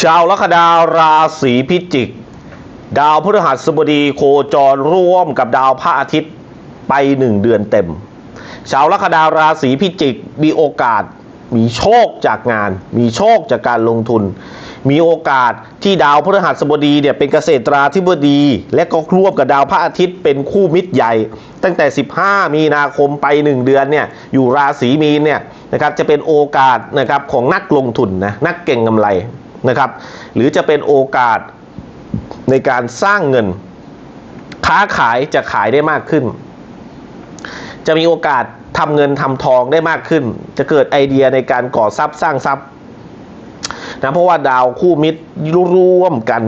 ชาวลัคนาราศีพิจิก ดาวพฤหัสบดีโคจรร่วมกับดาวพระอาทิตย์ไปหนึ่งเดือนเต็ม ชาวลัคนาราศีพิจิกมีโอกาสมีโชคจากงาน มีโชคจากการลงทุน มีโอกาสที่ดาวพฤหัสบดีเนี่ยเป็นเกษตราธิบดี และก็ร่วมกับดาวพระอาทิตย์เป็นคู่มิตรใหญ่ ตั้งแต่ 15 มีนาคมไป 1 เดือนเนี่ยอยู่ราศีมีนเนี่ยนะครับจะเป็นโอกาสนะครับของนักลงทุนนะนักเก่งกำไร นะครับ หรือจะเป็นโอกาสในการสร้างเงิน ค้าขายจะขายได้มากขึ้น จะมีโอกาสทำเงินทำทองได้มากขึ้น จะเกิดไอเดียในการก่อทรัพย์สร้างทรัพย์นะเพราะว่าดาวคู่มิตรร่วมกัน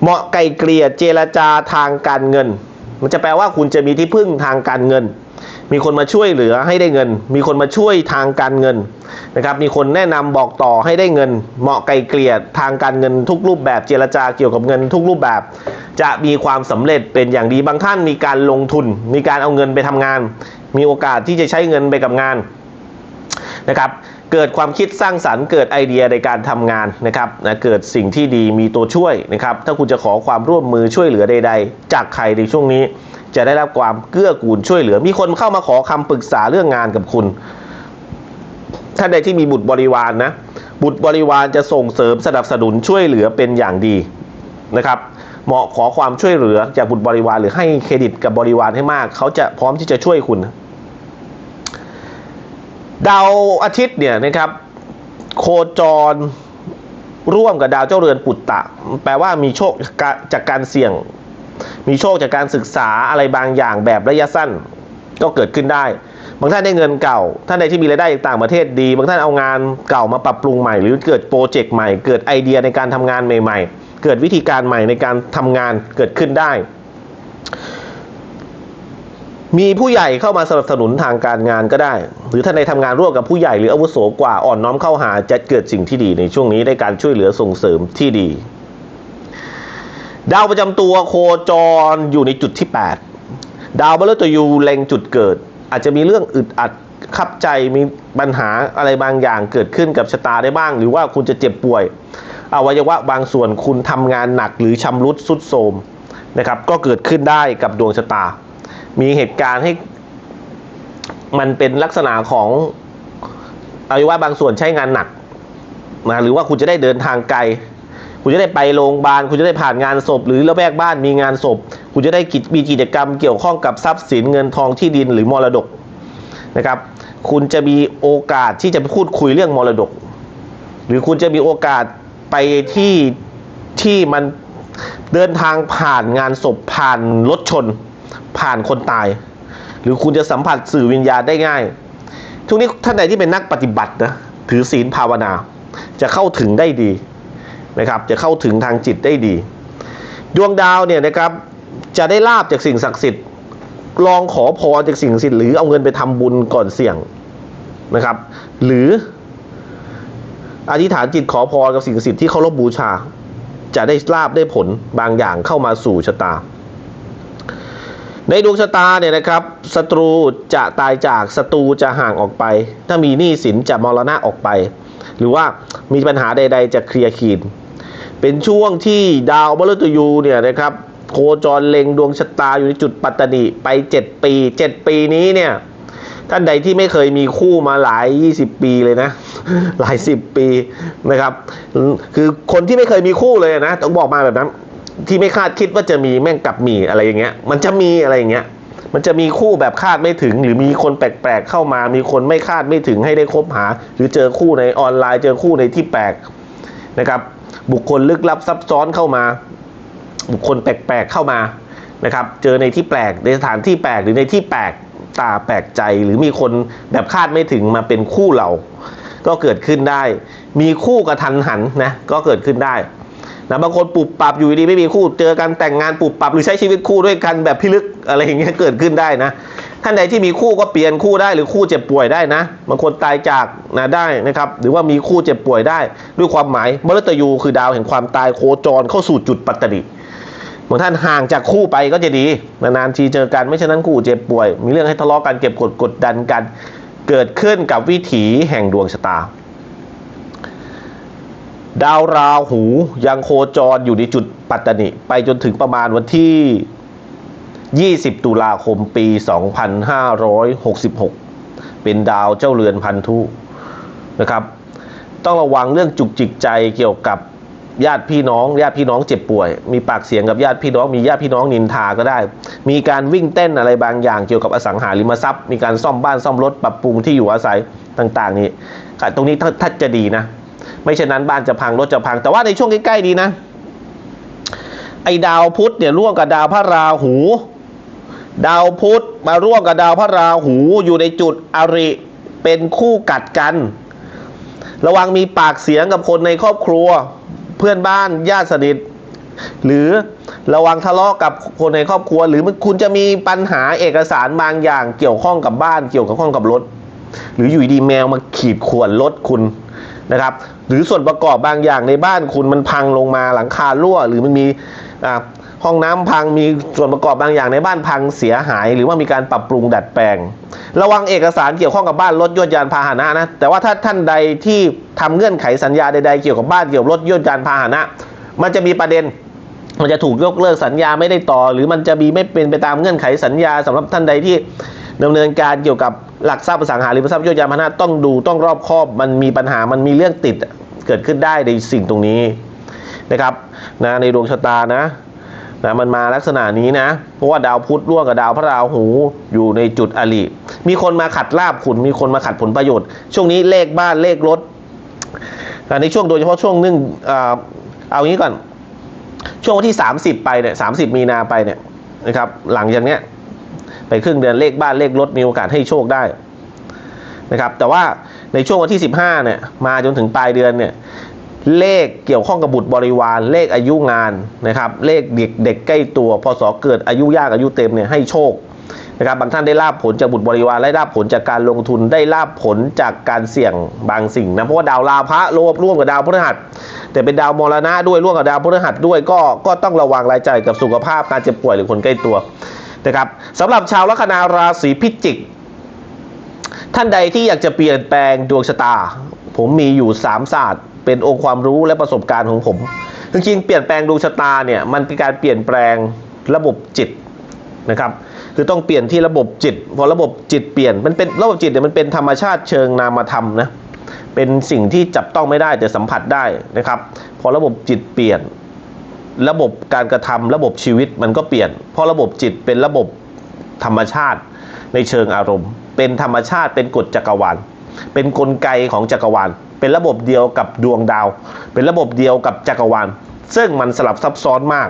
เหมาะไกลเกลี่ยเจรจาทางการเงิน มันจะแปลว่าคุณจะมีที่พึ่งทางการเงิน มีคนมาช่วยเหลือให้ได้เงิน มีคนมาช่วยทางการเงินนะครับ มีคนแนะนำบอกต่อให้ได้เงิน เหมาะไกลเกลี่ยทางการเงินทุกรูปแบบเจรจาเกี่ยวกับเงินทุกรูปแบบ จะมีความสำเร็จเป็นอย่างดีบางท่านมีการลงทุน มีการเอาเงินไปทำงาน มีโอกาสที่จะใช้เงินไปกับงานนะครับเกิดความคิดสร้างสรรค์เกิดไอเดียในการทำงานนะครับนะเกิดสิ่งที่ดีมีตัวช่วยนะครับ ถ้าคุณจะขอความร่วมมือช่วยเหลือใด ๆ จากใครในช่วงนี้ จะได้รับความเกื้อกูลช่วยเหลือ มีคนเข้ามาขอคำปรึกษาเรื่องงานกับคุณ ท่านใดที่มีบุตรบริวารนนะบุตรบริวารจะส่งเสริมสนับสนุนช่วยเหลือเป็นอย่างดีนะครับเหมาะขอความช่วยเหลือจากบุตรบริวารหรือให้เครดิตกับบริวารให้มาก เขาจะพร้อมที่จะช่วยคุณ ดาวอาทิตย์เนี่ยนะครับ โคจรร่วมกับดาวเจ้าเรือนปุตตะ แปลว่ามีโชคจากการเสี่ยง มีโชคจากการศึกษาอะไรบางอย่างแบบระยะสั้นก็เกิดขึ้นได้ บางท่านได้เงินเก่า ท่านใดที่มีรายได้จากต่างประเทศดี บางท่านเอางานเก่ามาปรับปรุงใหม่ หรือเกิดโปรเจกต์ใหม่ เกิดไอเดียในการทำงานใหม่ ๆ เกิดวิธีการใหม่ในการทำงานเกิดขึ้นได้ มีผู้ใหญ่เข้ามาสนับสนุนทางการงานก็ได้ หรือท่านใดทำงานร่วมกับผู้ใหญ่หรืออาวุโสกว่าอ่อนน้อมเข้าหาจะเกิดสิ่งที่ดีในช่วงนี้ได้การช่วยเหลือส่งเสริมที่ดี ดาวประจำตัวโคจรอยู่ในจุดที่ 8 ดาวบฤตยูเล็งจุดเกิด อาจจะมีเรื่องอึดอัดขับใจมีปัญหาอะไรบางอย่างเกิดขึ้นกับชะตาได้บ้าง หรือว่าคุณจะเจ็บป่วยอวัยวะบางส่วนคุณทำงานหนักหรือชำรุดสุดโทมนะครับ ก็เกิดขึ้นได้กับดวงชะตา มีเหตุการณ์ให้มันเป็นลักษณะของอวัยวะบางส่วนใช้งานหนักนะหรือว่าคุณจะได้เดินทางไกล คุณจะได้ไปโรงพยาบาลคุณจะได้ผ่านงานศพ หรือละแวกบ้านมีงานศพ คุณจะได้กิจมีกิจกรรมเกี่ยวข้องกับทรัพย์สินเงินทองที่ดินหรือมรดกนะครับ คุณจะมีโอกาสที่จะไปพูดคุยเรื่องมรดก หรือคุณจะมีโอกาสไปที่ที่มันเดินทางผ่านงานศพผ่านรถชน ผ่านคนตาย หรือคุณจะสัมผัสสื่อวิญญาณได้ง่าย ทุกนี้ท่านใดที่เป็นนักปฏิบัตินะถือศีลภาวนา จะเข้าถึงได้ดี นะครับจะเข้าถึงทางจิตได้ดี ดวงดาวเนี่ยนะครับจะได้ลาบจากสิ่งศักดิ์สิทธิ์ลองขอพรจากสิ่งศักดิ์สิทธิ์หรือเอาเงินไปทำบุญก่อนเสี่ยงนะครับ หรืออธิษฐานจิตขอพรกับสิ่งศักดิ์สิทธิ์ที่เคารพบูชา จะได้ลาบได้ผลบางอย่างเข้ามาสู่ชะตา ในดวงชะตาเนี่ยนะครับศัตรูจะตายจากศัตรูจะห่างออกไป ถ้ามีหนี้สินจะมรณะออกไป หรือว่ามีปัญหาใด ๆ จะเคลียร์คีน เป็นช่วงที่ดาวมฤตยูเนี่ยนะครับโคจรเล็งดวงชะตาอยู่ในจุดปัตตนิไป 7 ปี 7 ปีนี้เนี่ยท่านใดที่ไม่เคยมีคู่มาหลาย 20 ปีเลยนะ หลาย 10 ปีนะครับ คือคนที่ไม่เคยมีคู่เลยนะต้องบอกมาแบบนั้น ที่ไม่คาดคิดว่าจะมีแม่งกลับมีอะไรอย่างเงี้ย มันจะมีอะไรอย่างเงี้ยมันจะมีคู่แบบคาดไม่ถึง หรือมีคนแปลกๆเข้ามา มีคนไม่คาดไม่ถึงให้ได้คบหา หรือเจอคู่ในออนไลน์เจอคู่ในที่แปลกนะครับ บุคคลลึกลับซับซ้อนเข้ามา บุคคลแปลกๆเข้ามานะครับ เจอในที่แปลกในสถานที่แปลกหรือในที่แปลกตาแปลกใจหรือมีคนแบบคาดไม่ถึงมาเป็นคู่เรา ก็เกิดขึ้นได้ มีคู่กระทันหันนะก็เกิดขึ้นได้นะบางคนปุบปับอยู่ดีไม่มีคู่เจอกันแต่งงานปุบปับหรือใช้ชีวิตคู่ด้วยกันแบบพิลึกอะไรอย่างเงี้ยเกิดขึ้นได้นะ ท่านใดที่มีคู่ก็เปลี่ยนคู่ได้หรือคู่เจ็บป่วยได้นะบางคนตายจากนะได้นะครับ หรือว่ามีคู่เจ็บป่วยได้ ด้วยความหมายมฤตยูคือดาวแห่งความตายโคจรเข้าสู่จุดปัตตนิบางท่านห่างจากคู่ไปก็จะดี นานๆทีเจอกันไม่ฉะนั้นคู่เจ็บป่วย มีเรื่องให้ทะเลาะกันเก็บกดกดดันกัน เกิดขึ้นกับวิถีแห่งดวงชะตา ดาวราหูยังโคจรอยู่ในจุดปัตตนิไปจนถึงประมาณวันที่ 20 ตุลาคมปี 2566 เป็นดาวเจ้าเรือนพันธุนะครับ ต้องระวังเรื่องจุกจิกใจเกี่ยวกับญาติพี่น้อง ญาติพี่น้องเจ็บป่วย มีปากเสียงกับญาติพี่น้อง มีญาติพี่น้องนินทาก็ได้ มีการวิ่งเต้นอะไรบางอย่างเกี่ยวกับอสังหาริมทรัพย์ มีการซ่อมบ้านซ่อมรถปรับปรุงที่อยู่อาศัยต่างๆ นี่ตรงนี้ถ้าจะดีนะ ไม่เช่นนั้นบ้านจะพังรถจะพัง แต่ว่าในช่วงใกล้ๆดีนะ ไอ้ดาวพุธเนี่ยร่วมกับดาวพระราหู ดาวพุธมาร่วมกับดาวพระราหูอยู่ในจุดอริเป็นคู่กัดกัน ระวังมีปากเสียงกับคนในครอบครัว เพื่อนบ้านญาติสนิท หรือระวังทะเลาะกับคนในครอบครัว หรือคุณจะมีปัญหาเอกสารบางอย่างเกี่ยวข้องกับบ้านเกี่ยวกับข้องกับรถ หรืออยู่ดีแมวมาขีดข่วนรถคุณนะครับ หรือส่วนประกอบบางอย่างในบ้านคุณมันพังลงมาหลังคารั่ว หรือมันมี ห้องน้ำพังมีส่วนประกอบบางอย่างในบ้านพังเสียหาย หรือว่ามีการปรับปรุงดัดแปลง ระวังเอกสารเกี่ยวข้องกับบ้านรถยนต์ยานพาหนะนะ แต่ว่าถ้าท่านใดที่ทำเงื่อนไขสัญญาใดๆเกี่ยวกับบ้านเกี่ยวกับรถยนต์ยานพาหนะ มันจะมีประเด็นมันจะถูกยกเลิกสัญญาไม่ได้ต่อ หรือมันจะมีไม่เป็นไปตามเงื่อนไขสัญญาสำหรับท่านใดที่ดำเนินการเกี่ยวกับหลักทรัพย์สังหาริมทรัพย์ยนต์ยานพาหนะต้องดูต้องรอบคอบ มันมีปัญหามันมีเรื่องติดเกิดขึ้นได้ในสิ่งตรงนี้นะครับนะในดวงชะตานะ นะมันมาลักษณะนี้นะ เพราะว่าดาวพุธร่วมกับดาวพระราหูอยู่ในจุดอริมีคนมาขัดลาบคุณมีคนมาขัดผลประโยชน์ ช่วงนี้เลขบ้านเลขรถในช่วงโดยเฉพาะช่วงนึ่งเอางี้ก่อน ช่วงวันที่ 30 ไปเนี่ยสามีนาไปเนี่ยนะครับ หลังจากเนี้ยไปครึ่งเดือนเลขบ้านเลขรถมีโอกาสให้โชคได้นะครับ แต่ว่าในช่วงวันที่ 15เนี่ยมาจนถึงปลายเดือนเนี่ย เลขเกี่ยวข้องกับบุตรบริวาร เลขอายุงานนะครับ เลขเด็กเด็กใกล้ตัวพศเกิดอายุยากอายุเต็มเนี่ยให้โชคนะครับบางท่านได้ลาบผลจากบุตรบริวารได้ลาบผลจากการลงทุนได้ลาบผลจากการเสี่ยงบางสิ่งนะเพราะว่าดาวราพะร่วมร่วมกับดาวพฤหัส แต่เป็นดาวมรณะด้วยร่วมกับดาวพฤหัสด้วยก็ก็ต้องระวังรายจ่ายกับสุขภาพการเจ็บป่วยหรือคนใกล้ตัวนะครับสำหรับชาวลัคนาราศีพิจิก ท่านใดที่อยากจะเปลี่ยนแปลงดวงชะตา ผมมีอยู่3ศาสตร์ เป็นองค์ความรู้และประสบการณ์ของผมจริงๆเปลี่ยนแปลงดวงชะตาเนี่ยมันเป็นการเปลี่ยนแปลงระบบจิตนะครับคือต้องเปลี่ยนที่ระบบจิต พอระบบจิตเปลี่ยนมันเป็นระบบจิตเนี่ยมันเป็นธรรมชาติเชิงนามธรรมนะเป็นสิ่งที่จับต้องไม่ได้แต่สัมผัสได้นะครับ พอระบบจิตเปลี่ยน ระบบการกระทำระบบชีวิตมันก็เปลี่ยนเพราะระบบจิตเป็นระบบธรรมชาติในเชิงอารมณ์ เป็นธรรมชาติเป็นกฎจักรวาลเป็นนกลไกของจักรวาล เป็นระบบเดียวกับดวงดาว เป็นระบบเดียวกับจักรวาล ซึ่งมันสลับซับซ้อนมาก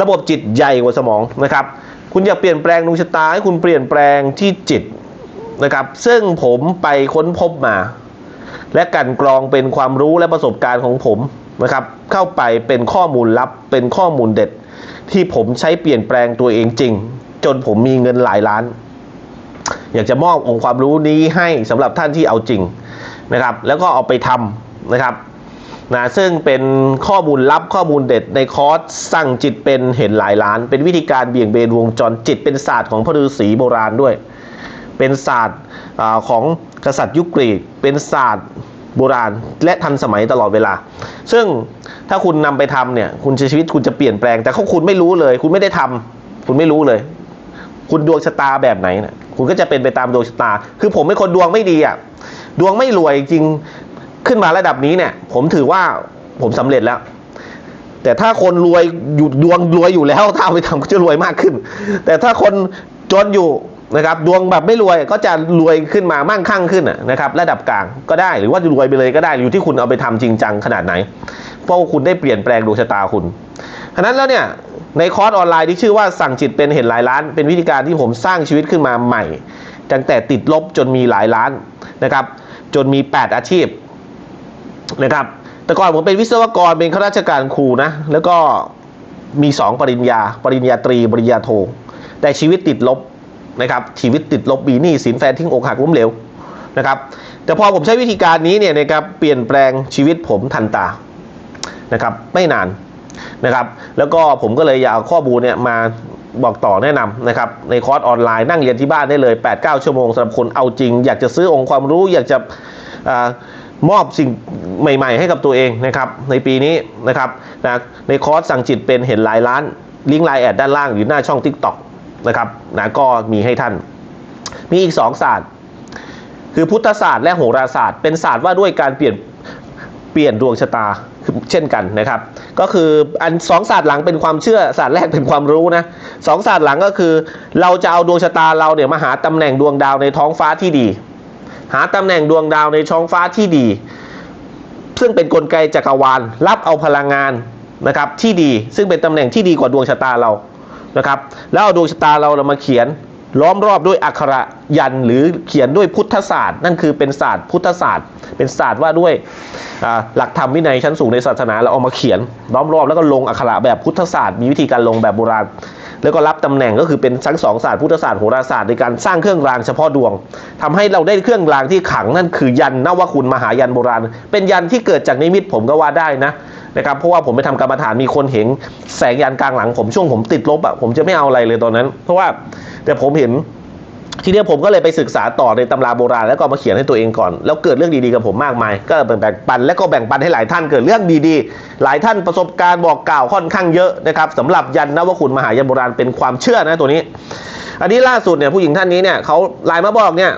ระบบจิตใหญ่กว่าสมองนะครับ คุณอยากเปลี่ยนแปลงดวงชะตาให้คุณเปลี่ยนแปลงที่จิตนะครับ ซึ่งผมไปค้นพบมา และกันกรองเป็นความรู้และประสบการณ์ของผมนะครับ เข้าไปเป็นข้อมูลลับเป็นข้อมูลเด็ด ที่ผมใช้เปลี่ยนแปลงตัวเองจริง จนผมมีเงินหลายล้าน อยากจะมอบองค์ความรู้นี้ให้สำหรับท่านที่เอาจริง นะครับ แล้วก็เอาไปทำนะครับนะซึ่งเป็นข้อมูลลับข้อมูลเด็ดในคอร์สสั่งจิตเป็นเห็นหลายล้าน เป็นวิธีการเบี่ยงเบนวงจรจิตเป็นศาสตร์ของพระฤาษีโบราณด้วย เป็นศาสตร์ของกษัตริย์ยุคกรีก เป็นศาสตร์โบราณ และทันสมัยตลอดเวลา ซึ่งถ้าคุณนำไปทำเนี่ยคุณชีวิตคุณจะเปลี่ยนแปลง แต่เขาคุณไม่รู้เลย คุณไม่ได้ทำคุณไม่รู้เลย คุณดวงชะตาแบบไหนเนี่ยคุณก็จะเป็นไปตามดวงชะตา คือผมเป็นคนดวงไม่ดีอะ ดวงไม่รวยจริงขึ้นมาระดับนี้เนี่ย ผมถือว่าผมสำเร็จแล้ว แต่ถ้าคนรวยอยู่ดวงรวยอยู่แล้ว ถ้าเอาไปทำก็จะรวยมากขึ้น แต่ถ้าคนจนอยู่นะครับดวงแบบไม่รวยก็จะรวยขึ้นมามั่งคั่งขึ้นนะครับระดับกลางก็ได้หรือว่าจะรวยไปเลยก็ได้อยู่ที่คุณเอาไปทำจริงจังขนาดไหน เพราะคุณได้เปลี่ยนแปลงดวงชะตาคุณฉะนั้นแล้วเนี่ยในคอร์สออนไลน์ที่ชื่อว่าสั่งจิตเป็นเห็นหลายล้าน เป็นวิธีการที่ผมสร้างชีวิตขึ้นมาใหม่ ตั้งแต่ติดลบจนมีหลายล้านนะครับ จนมี 8 อาชีพนะครับ แต่ก่อนผมเป็นวิศวกรเป็นข้าราชการครูนะ แล้วก็มี 2 ปริญญา ปริญญาตรี ปริญญาโท แต่ชีวิตติดลบนะครับ ชีวิตติดลบมีหนี้สินแฟนทิ้งอกหักล้มเหลวนะครับ แต่พอผมใช้วิธีการนี้เนี่ยนะครับเปลี่ยนแปลงชีวิตผมทันตานะครับ ไม่นานนะครับ แล้วก็ผมก็เลยอยากเอาข้อมูลเนี่ยมา บอกต่อแนะนำนะครับในคอร์สออนไลน์นั่งเรียนที่บ้านได้เลย 8-9 ชั่วโมงสำหรับคนเอาจริง อยากจะซื้อองค์ความรู้อยากจะมอบสิ่งใหม่ ๆ ให้กับตัวเองนะครับในปีนี้นะครับนะในคอร์สสั่งจิตเป็นเห็นหลายล้าน ลิงก์ไลน์แอดด้านล่างหรือหน้าช่อง TikTok นะครับนะก็มีให้ท่าน มีอีกสองศาสตร์ คือพุทธศาสตร์และโหราศาสตร์ เป็นศาสตร์ว่าด้วยการเปลี่ยนเปลี่ยนดวงชะตา เช่นกันนะครับ ก็คืออันสองศาสตร์หลังเป็นความเชื่อศาสตร์แรกเป็นความรู้นะสองศาสตร์หลังก็คือ เราจะเอาดวงชะตาเราเนี่ยมาหาตำแหน่งดวงดาวในท้องฟ้าที่ดี หาตำแหน่งดวงดาวในท้องฟ้าที่ดี ซึ่งเป็นนกลไกจักรวาลรับเอาพลังงานนะครับที่ดีซึ่งเป็นตำแหน่งที่ดีกว่าดวงชะตาเรานะครับ แล้วเอาดวงชะตาเราเรามาเขียน ล้อมรอบด้วยอักขระยันหรือเขียนด้วยพุทธศาสตร์ นั่นคือเป็นศาสตร์พุทธศาสตร์ เป็นศาสตร์ว่าด้วยหลักธรรมวินัยชั้นสูงในศาสนาเราเอามาเขียน ล้อมรอบแล้วก็ลงอักขระแบบพุทธศาสตร์มีวิธีการลงแบบโบราณแล้วก็รับตำแหน่งก็คือเป็นทั้งสองศาสตร์พุทธศาสตร์โหราศาสตร์ในการสร้างเครื่องรางเฉพาะดวงทำให้เราได้เครื่องรางที่ขังนั่นคือยันนวคุณมหายันโบราณ เป็นยันที่เกิดจากนิมิตผมก็ว่าได้นะ นะครับเพราะว่าผมไปทำกรรมฐานมีคนเห็นแสงยันกลางหลังผมช่วงผมติดลบอะผมจะไม่เอาอะไรเลยตอนนั้น เพราะว่าแต่ผมเห็นทีนี้ผมก็เลยไปศึกษาต่อในตำราโบราณแล้วก็มาเขียนให้ตัวเองก่อน แล้วเกิดเรื่องดีๆกับผมมากมาย ก็แบ่งปันและก็แบ่งปันให้หลายท่านเกิดเรื่องดีๆ หลายท่านประสบการณ์บอกกล่าวค่อนข้างเยอะนะครับสำหรับยันนวคุณมหายันโบราณเป็นความเชื่อนะตัวนี้ อันนี้ล่าสุดเนี่ยผู้หญิงท่านนี้เนี่ยเขาไลน์มาบอกเนี่ย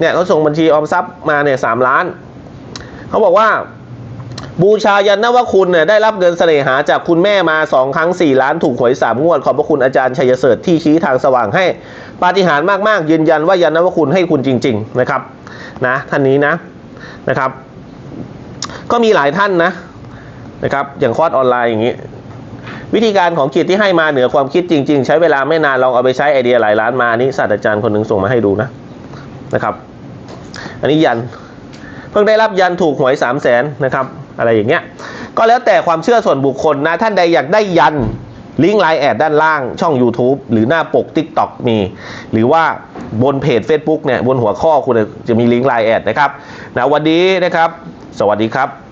เนี่ยเขาส่งบัญชีออมทรัพย์มาเนี่ยสามล้านเขาบอกว่า บูชายันนวคุณเนี่ยได้รับเงินเสน่หาจากคุณแม่มาสองครั้งสี่ล้านถูกหวยสามงวด ขอบพระคุณอาจารย์ชัยเสริฐที่ชี้ทางสว่างให้ปาฏิหาริย์มากๆ ยืนยันว่ายันนวคุณให้คุณจริง ๆ นะครับนะท่านนี้นะนะครับ ก็มีหลายท่านนะนะครับ อย่างคอร์สออนไลน์อย่างนี้ วิธีการของจิตที่ให้มาเหนือความคิดจริง ๆ ใช้เวลาไม่นานลองเอาไปใช้ไอเดียหลายล้านมานี่ศาสตราจารย์คนหนึ่งส่งมาให้ดูนะนะครับ อันนี้ยัน เพิ่งได้รับยันถูกหวย3 0 0แสนนะครับ อะไรอย่างเงี้ยก็แล้วแต่ความเชื่อส่วนบุคคลนะ ท่านใดอยากได้ยันลิงก์ไลน์แอดด้านล่างช่อง YouTube หรือหน้าปก TikTok มี หรือว่าบนเพจ Facebook เนี่ยบนหัวข้อคุณจะมีลิงก์ไลน์แอดนะครับนะวันนี้นะครับ สวัสดีครับ